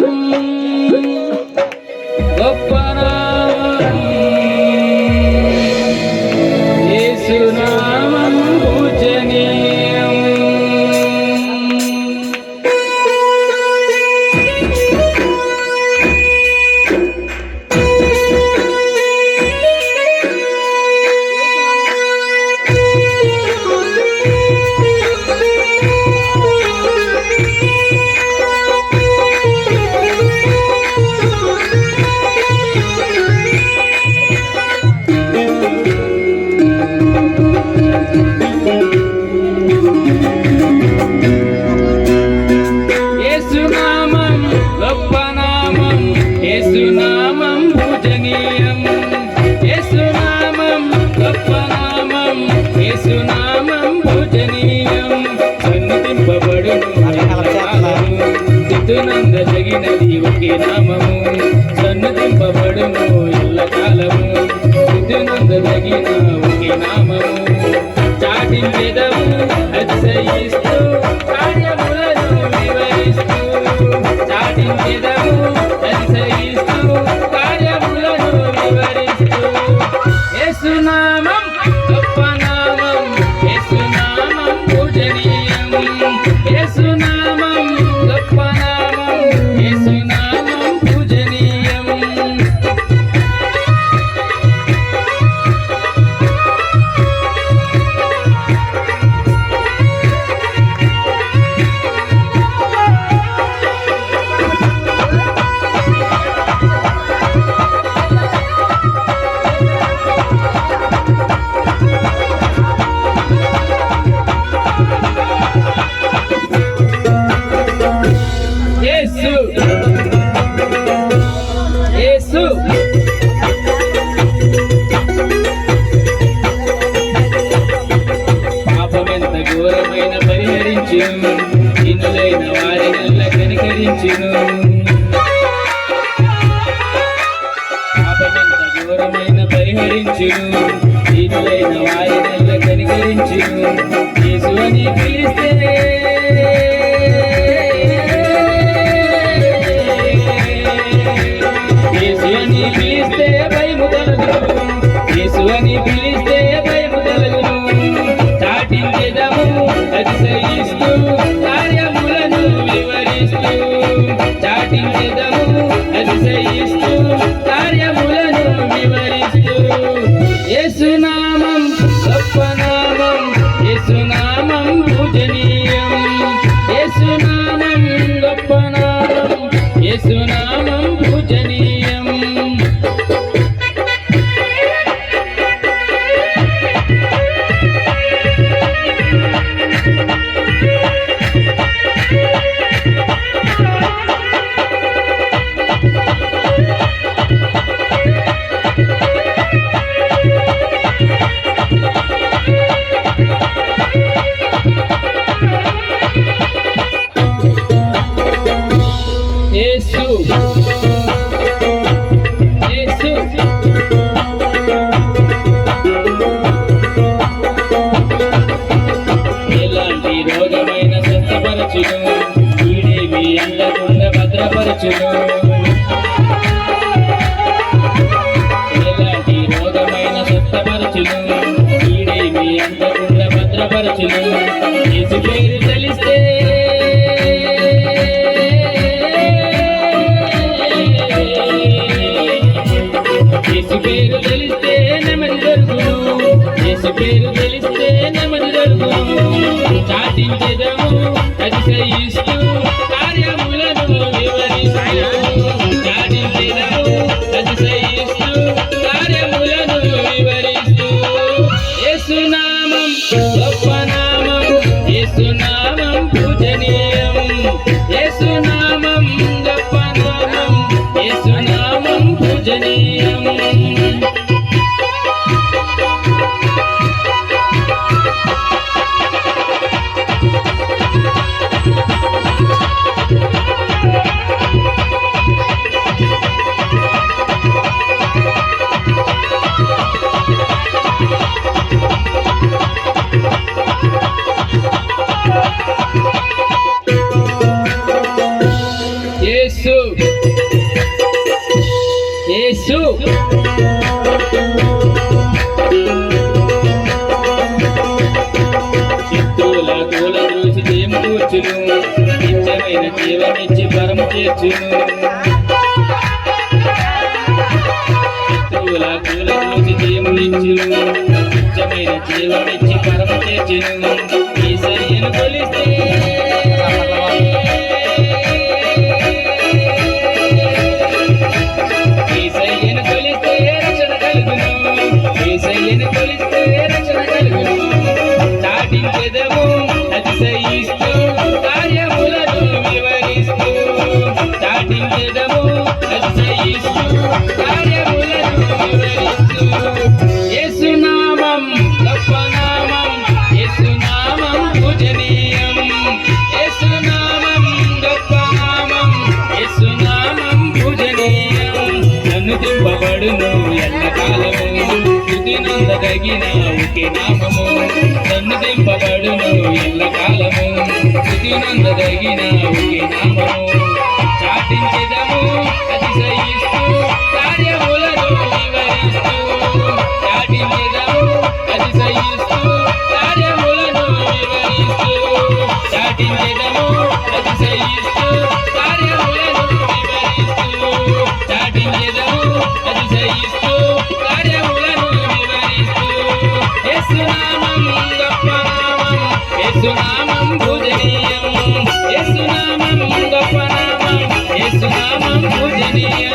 சொல்லி కాలము సిద్ధినందదగిన కరుణించును ఇనులైన వారినల్ల కనికరించును. పాపమెంత ఘోరమైన పరిహరించును. ఇనులైన వారినల్ల కనికరించును. యేసువని పిలిస్తే యేసువని పిలిస్తే భయము కలదు యేసువని పిలి say స్వస్థపరచును ఈడే మీ అంతకుండా భద్రపరచును. యేసు పేరు తెలిస్తే. యేసు పేరు తెలిస్తే నెమ్మది దొరుకును యేసు పేరు জনী యేసు శత్రువుల గోల దృష్టి జయం నిత్యమైన జీవనిచ్చి పరము చేర్చును. శత్రువుల గోల దృష్టి జయమునిచ్చును నిత్యమైన జీవనిచ్చి పరము చేర్చును. ఈ సరియను కొలిస్తే ఏసయ్యను కొలిస్తే స్థుతి నందదగిన ఒకే నామము నన్ను దింపబడును ఎల్లకాలము స్థుతి నందదగిన ఒకే నామము యేసునామం పూజనీయం. యేసునామం గొప్ప నామం యేసునామం పూజనీయం.